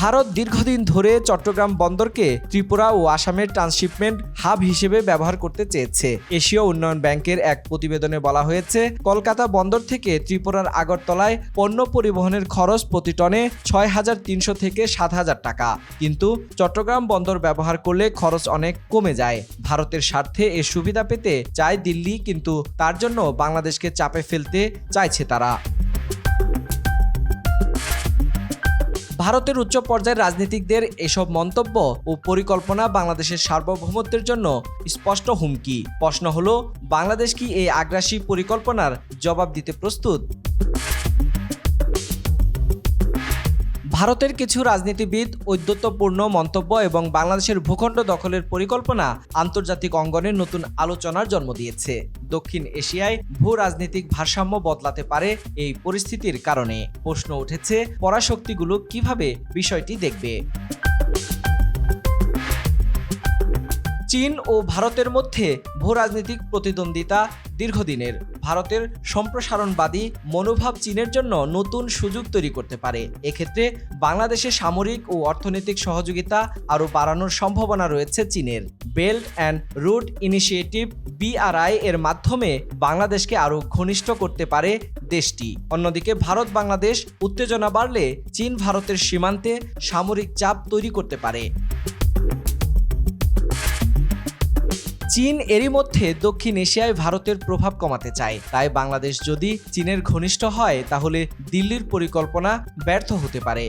ভারত দীর্ঘদিন ধরে চট্টগ্রাম বন্দরকে ত্রিপুরা ও আসামের ট্রান্সশিপমেন্ট হাব হিসেবে ব্যবহার করতে চেয়েছে। এশীয় উন্নয়ন ব্যাংকের এক প্রতিবেদনে বলা হয়েছে, কলকাতা বন্দর থেকে ত্রিপুরার আগরতলায় পণ্য পরিবহনের খরচ প্রতি টনে ছয় হাজার তিনশো থেকে সাত হাজার টাকা। কিন্তু চট্টগ্রাম বন্দর ব্যবহার করলে খরচ অনেক কমে যায়। ভারতের স্বার্থে এ সুবিধা পেতে চায় দিল্লি, কিন্তু তার জন্য বাংলাদেশকে চাপে ফেলতে চাইছে তারা। ভারতের উচ্চ পর্যায়ের রাজনীতিকদের এসব মন্তব্য ও পরিকল্পনা বাংলাদেশের সার্বভৌমত্বের জন্য স্পষ্ট হুমকি। প্রশ্ন হলো, বাংলাদেশ কি এই আগ্রাসী পরিকল্পনার জবাব দিতে প্রস্তুত? ভারতের কিছু রাজনীতিবিদ ঔদ্ধত্যপূর্ণ মন্তব্য এবং বাংলাদেশের ভূখণ্ড দখলের পরিকল্পনা আন্তর্জাতিক অঙ্গনে নতুন আলোচনার জন্ম দিয়েছে। দক্ষিণ এশিয়ায় ভূ রাজনৈতিক ভারসাম্য বদলাতে পারে এই পরিস্থিতির কারণে। প্রশ্ন উঠেছে, পরাশক্তিগুলো কীভাবে বিষয়টি দেখবে? চীন ও ভারতের মধ্যে ভূরাজনৈতিক প্রতিদ্বন্দ্বিতা দীর্ঘদিনের। ভারতের সম্প্রসারণবাদী মনোভাব চীনের জন্য নতুন সুযোগ তৈরি করতে পারে। এক্ষেত্রে বাংলাদেশে সামরিক ও অর্থনৈতিক সহযোগিতা আরও বাড়ানোর সম্ভাবনা রয়েছে চীনের। Belt and route initiative BRI এর মাধ্যমে বাংলাদেশকে আরও ঘনিষ্ঠ করতে পারে দেশটি। অন্যদিকে ভারত বাংলাদেশ উত্তেজনা বাড়লে চীন ভারতের সীমান্তে সামরিক চাপ তৈরি করতে পারে। চীন এরই মধ্যে দক্ষিণ এশিয়ায় ভারতের প্রভাব কমাতে চায়। তাই বাংলাদেশ যদি চীনের ঘনিষ্ঠ হয়, তাহলে দিল্লির পরিকল্পনা ব্যর্থ হতে পারে।